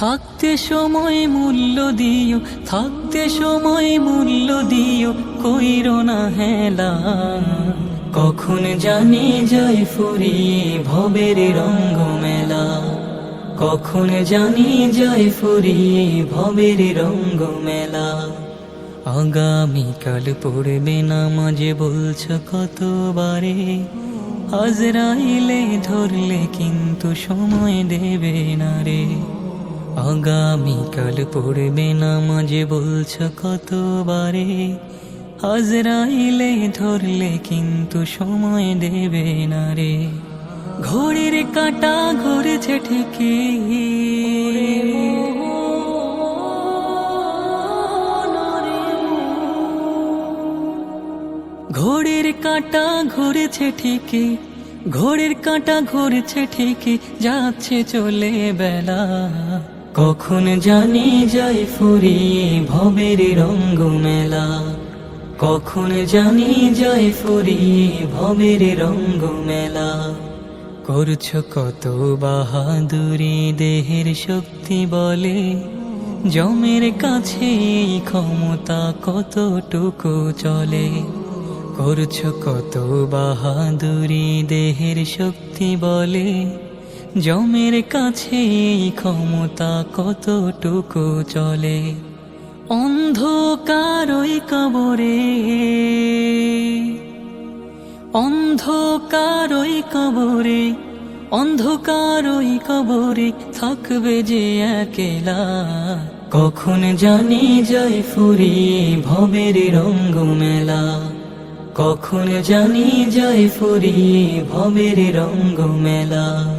থাকতে সময় মূল্য দিও, থাকতে সময় মূল্য দিও, কইরো না হেলা। কখন জানি যায় ফুরিয়ে ভবের রঙ্গ মেলা কখন জানি যায় ফুরিয়ে ভবের রঙ্গ মেলা আগামীকাল পড়বে না মাঝে বলছ কতবারে? আজরাইলে ধরলে কিন্তু সময় দেবে না রে। আগামীকাল পড়বে না মাঝে বলছ কতবারে? আজরাইলে ধরলে কিন্তু সময় দেবে না রে। ঘড়ির কাটা ঘুরেছে ঠিকই। ঘড়ির কাঁটা ঘুরেছে ঠিকই। ঘড়ির কাঁটা ঘুরেছে ঠিকই। যাচ্ছে চলে বেলা। কখন জানি যাই ফুরিয়ে ভবের রঙ্গ মেলা কখন জানি যাই ফুরিয়ে ভবের রঙ্গ মেলা করছ কত বাহাদুরি, দেহের শক্তি বলে? জমের কাছে ক্ষমতা কতটুকু চলে? করছ কত বাহাদুরি, দেহের শক্তি বলে? জমের কাছে ক্ষমতা কতটুকু চলে? অন্ধকার ওই কবরে। অন্ধকার ওই কবরে, অন্ধকার কবরে থাকবে যে একেলা। কখন জানি যায় ফুরিয়ে ভবের রঙ্গ মেলা কখন জানি যায় ফুরিয়ে ভবের রঙ্গ মেলা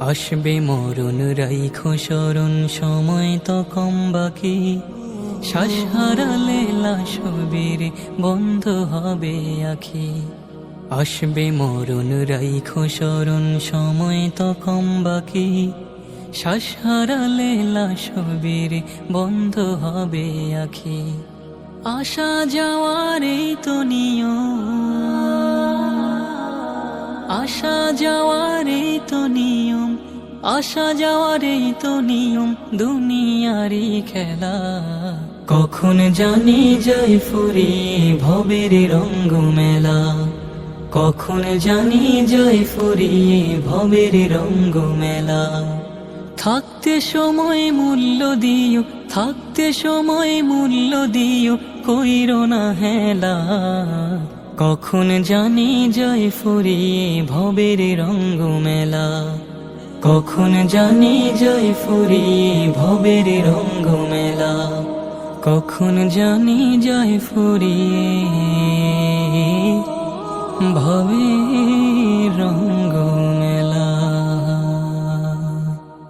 আসবে মরণ রাইখো স্মরণ সময় তো কম বাকি। শ্বাস হারালে লাশবীর বন্ধ হবে আখি। আসবে মরণ রাইখো স্মরণ সময় তো কম বাকি। শ্বাস হারালে লাশবীর বন্ধ হবে আখি। আসা যাওয়ার এই তো নিয়ম। আসা যাওয়ার এই তো নিয়ম আসা যাওয়ার এই তো নিয়ম দুনিয়ারই খেলা। কখন জানি যাই ফুরিয়ে ভবের রঙ্গ মেলা। কখন জানি যাই ফুরিয়ে ভবের রঙ্গ মেলা। থাকতে সময় মূল্য দিও, থাকতে সময় মূল্য দিও, কইরো না হেলা। কখন জানি জয় ফুরিয়ে ভবের রঙ্গ মেলা কখন জানি জয় ফুরিয়ে ভবের রঙ্গ মেলা কখন জানি জয় ফুরিয়ে ভবের রঙ্গ